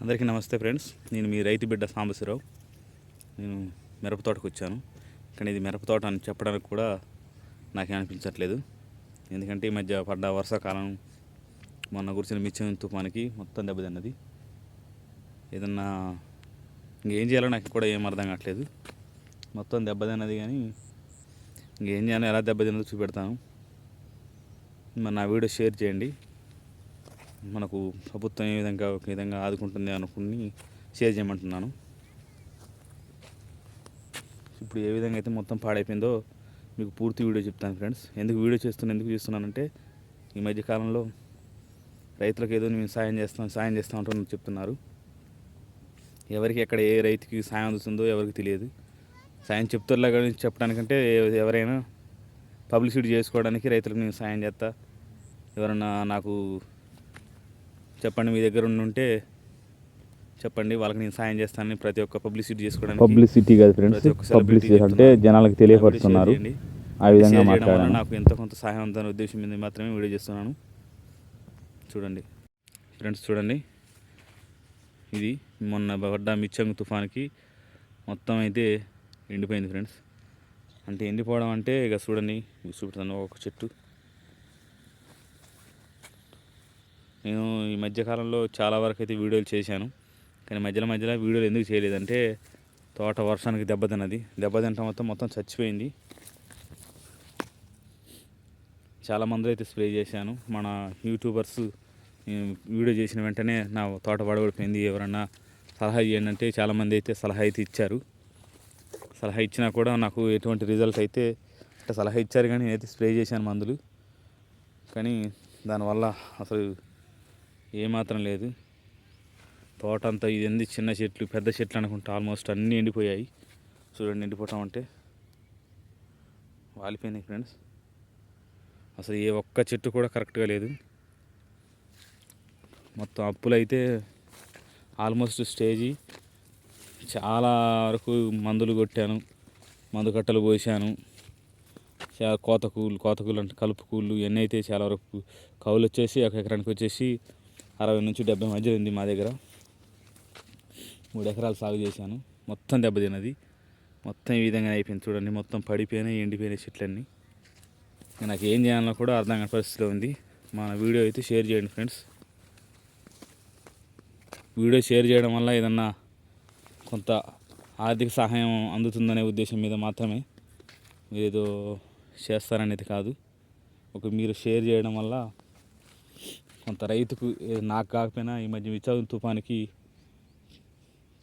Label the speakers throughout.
Speaker 1: అందరికీ నమస్తే ఫ్రెండ్స్. నేను మీ రైతు బిడ్డ సాంబశివరావు. నేను మిరప తోటకు వచ్చాను. కానీ ఇది మిరప తోట అని చెప్పడానికి కూడా నాకేం అనిపించట్లేదు. ఎందుకంటే ఈ మధ్య పడ్డ వర్షాకాలం మొన్న కురిసిన మిచ్చం తుఫానికి మొత్తం దెబ్బతిన్నది. ఏదన్నా ఇంకేం చేయాలో నాకు కూడా ఏం అర్థం కావట్లేదు. మొత్తం దెబ్బతిన్నది కానీ ఇంకేం చేయాలో ఎలా దెబ్బతిన్నదో చూపెడతాను. మరి నా వీడియో షేర్ చేయండి. మనకు ప్రభుత్వం ఏ విధంగా ఒక విధంగా ఆదుకుంటుంది అనుకుని షేర్ చేయమంటున్నాను. ఇప్పుడు ఏ విధంగా అయితే మొత్తం పాడైపోయిందో మీకు పూర్తి వీడియో చెప్తాను ఫ్రెండ్స్ ఎందుకు వీడియో చేస్తున్నాను ఎందుకు చేస్తున్నానంటే ఈ మధ్యకాలంలో రైతులకు ఏదో మేము సాయం చేస్తాను సాయం చేస్తూ ఉంటాను చెప్తున్నారు. ఎవరికి ఎక్కడ ఏ రైతుకి సాయం అందుతుందో ఎవరికి తెలియదు. సాయం చెప్తారులా కానీ చెప్పడానికంటే ఎవరైనా పబ్లిసిటీ చేసుకోవడానికి రైతులకు నేను సాయం చేస్తా. ఎవరన్నా నాకు చెప్పండి మీ దగ్గర ఉండి ఉంటే చెప్పండి వాళ్ళకి నేను సాయం చేస్తానని ప్రతి ఒక్క పబ్లిసిటీ చేసుకోవడానికి
Speaker 2: పబ్లిసిటీ కాదు ఫ్రెండ్స్. పబ్లిసిటీ అంటే. జనాలకు తెలియపరుస్తున్నారు. ఆ విధంగా మాట్లాడాను.
Speaker 1: నాకు ఎంతో కొంత సహాయం ఉందనే ఉద్దేశం మీద మాత్రమే వీడియో చేస్తున్నాను. చూడండి. ఫ్రెండ్స్ చూడండి. ఇది మొన్న పడ్డ మిచ్చంగ్ తుఫాన్కి మొత్తం అయితే ఎండిపోయింది ఫ్రెండ్స్. అంటే ఎండిపోవడం అంటే ఇక చూడండి చూపుతాను ఒక చెట్టు. నేను ఈ మధ్యకాలంలో చాలా వరకు అయితే వీడియోలు చేశాను. కానీ మధ్యలో మధ్యలో వీడియోలు ఎందుకు చేయలేదంటే తోట వర్షానికి దెబ్బతిన్నది దెబ్బతింటం మొత్తం మొత్తం చచ్చిపోయింది. చాలా మందులు అయితే స్ప్రే చేశాను. మన యూట్యూబర్స్ నేను వీడియో చేసిన వెంటనే నా తోట పడబడిపోయింది ఎవరన్నా సలహా ఇవ్వండి అంటే చాలామంది అయితే సలహా అయితే ఇచ్చారు. సలహా ఇచ్చినా కూడా నాకు ఎటువంటి రిజల్ట్ అయితే అంటే సలహా ఇచ్చారు కానీ నేనైతే స్ప్రే చేశాను మందులు. కానీ దానివల్ల అసలు ఏమాత్రం లేదు. తోట అంతా ఇది ఎంది చిన్న చెట్లు పెద్ద చెట్లు అనుకుంటా ఆల్మోస్ట్ అన్నీ ఎండిపోయాయి. చూడండి ఎండిపోవటం అంటే వాలిపోయినాయి ఫ్రెండ్స్. అసలు ఏ ఒక్క చెట్టు కూడా కరెక్ట్గా లేదు. మొత్తం అప్పులైతే ఆల్మోస్ట్ స్టేజీ. చాలా వరకు మందులు కొట్టాను మందు కట్టలు పోసాను. చాలా కోత కూలు కోత అంటే కలుపు కూలు ఇవన్నీ అయితే చాలా వరకు కౌలు వచ్చేసి ఒక ఎకరానికి వచ్చేసి అరవై నుంచి డెబ్బై మధ్య ఉంది మా దగ్గర. మూడు ఎకరాలు సాగు చేశాను. మొత్తం దెబ్బతిన్నది. మొత్తం ఈ విధంగా అయిపోయింది చూడండి. మొత్తం పడిపోయినాయి ఎండిపోయినాయి చెట్లన్నీ. నాకు ఏం చేయాలన్నా కూడా అర్థం కాని పరిస్థితిలో ఉంది. మన వీడియో అయితే షేర్ చేయండి ఫ్రెండ్స్. వీడియో షేర్ చేయడం వల్ల ఏదన్నా కొంత ఆర్థిక సహాయం అందుతుందనే ఉద్దేశం మీద మాత్రమే మీరు ఏదో చేస్తారనేది కాదు. ఒక మీరు షేర్ చేయడం వల్ల కొంత రైతుకు నాకు కాకపోయినా ఈ మధ్య విచారం తుఫానికి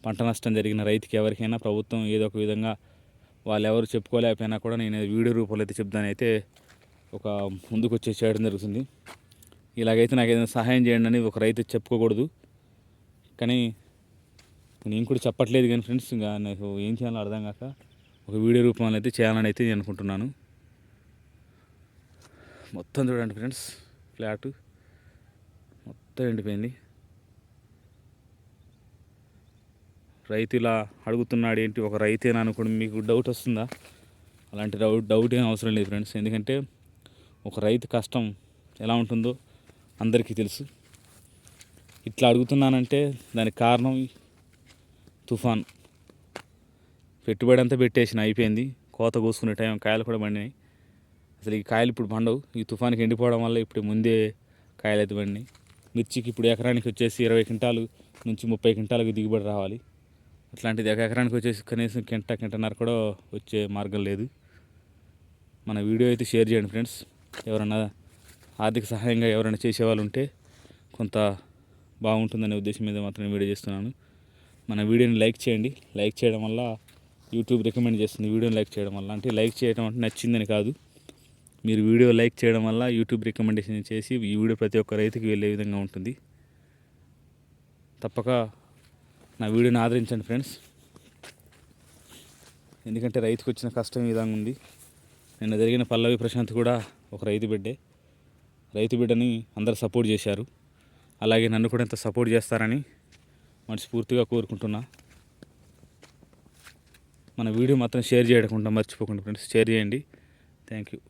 Speaker 1: పంట నష్టం జరిగిన రైతుకి ఎవరికైనా ప్రభుత్వం ఏదో ఒక విధంగా వాళ్ళు ఎవరు చెప్పుకోలేకపోయినా కూడా నేను వీడియో రూపంలో అయితే చెప్తానైతే ఒక ముందుకు వచ్చే చేయడం జరుగుతుంది. ఇలాగైతే నాకు ఏదైనా సహాయం చేయండి అని ఒక రైతు చెప్పుకోకూడదు. కానీ నేను కూడా చెప్పట్లేదు కానీ ఫ్రెండ్స్ ఇంకా నాకు ఏం చేయాలో అర్థం కాక ఒక వీడియో రూపంలో అయితే చేయాలని అయితే నేను అనుకుంటున్నాను. మొత్తం చూడండి ఫ్రెండ్స్ ఫ్లాటు. మొత్తం ఎండిపోయింది. రైతు ఇలా అడుగుతున్నాడు ఏంటి ఒక రైతేనా అనుకోండి మీకు డౌట్ వస్తుందా? అలాంటి డౌట్ డౌట్ ఏం అవసరం లేదు ఫ్రెండ్స్ ఎందుకంటే ఒక రైతు కష్టం ఎలా ఉంటుందో అందరికీ తెలుసు. ఇట్లా అడుగుతున్నానంటే దానికి కారణం తుఫాన్. పెట్టుబడి అంతా పెట్టేసిన అయిపోయింది. కోత కోసుకునే టైం కాయలు కూడా పండినాయి. అసలు ఈ కాయలు ఇప్పుడు పండవు. ఈ తుఫానికి ఎండిపోవడం వల్ల ఇప్పుడు ముందే కాయలు అయితే పండినాయి. మిర్చికి ఇప్పుడు ఎకరానికి వచ్చేసి ఇరవై క్వింటాలు నుంచి ముప్పై క్వింటాలకు దిగుబడి రావాలి. అట్లాంటిది ఒక ఎకరానికి వచ్చేసి కనీసం కింట కింటన్నర కూడా వచ్చే మార్గం లేదు. మన వీడియో అయితే షేర్ చేయండి ఫ్రెండ్స్. ఎవరన్నా ఆర్థిక సహాయంగా ఎవరైనా చేసేవాళ్ళు ఉంటే కొంత బాగుంటుందనే ఉద్దేశం మీద మాత్రం వీడియో చేస్తున్నాను. మన వీడియోని లైక్ చేయండి. లైక్ చేయడం వల్ల యూట్యూబ్ రికమెండ్ చేస్తుంది. వీడియోని లైక్ చేయడం వల్ల. అంటే లైక్ చేయడం అంటే నచ్చిందని కాదు. మీరు వీడియో లైక్ చేయడం వల్ల యూట్యూబ్ రికమెండేషన్ చేసి ఈ వీడియో ప్రతి ఒక్క రైతుకి వెళ్ళే విధంగా ఉంటుంది. తప్పక నా వీడియోని ఆదరించండి ఫ్రెండ్స్. ఎందుకంటే రైతుకు వచ్చిన కష్టం ఈ విధంగా ఉంది. నిన్న జరిగిన పల్లవి ప్రశాంత్ కూడా ఒక రైతు బిడ్డే. రైతు బిడ్డని అందరు సపోర్ట్ చేశారు. అలాగే నన్ను కూడా ఇంత సపోర్ట్ చేస్తారని మనస్ఫూర్తిగా కోరుకుంటున్నా. మన వీడియో మాత్రం షేర్ చేయకుండా మర్చిపోకుండా ఫ్రెండ్స్. షేర్ చేయండి. Thank you.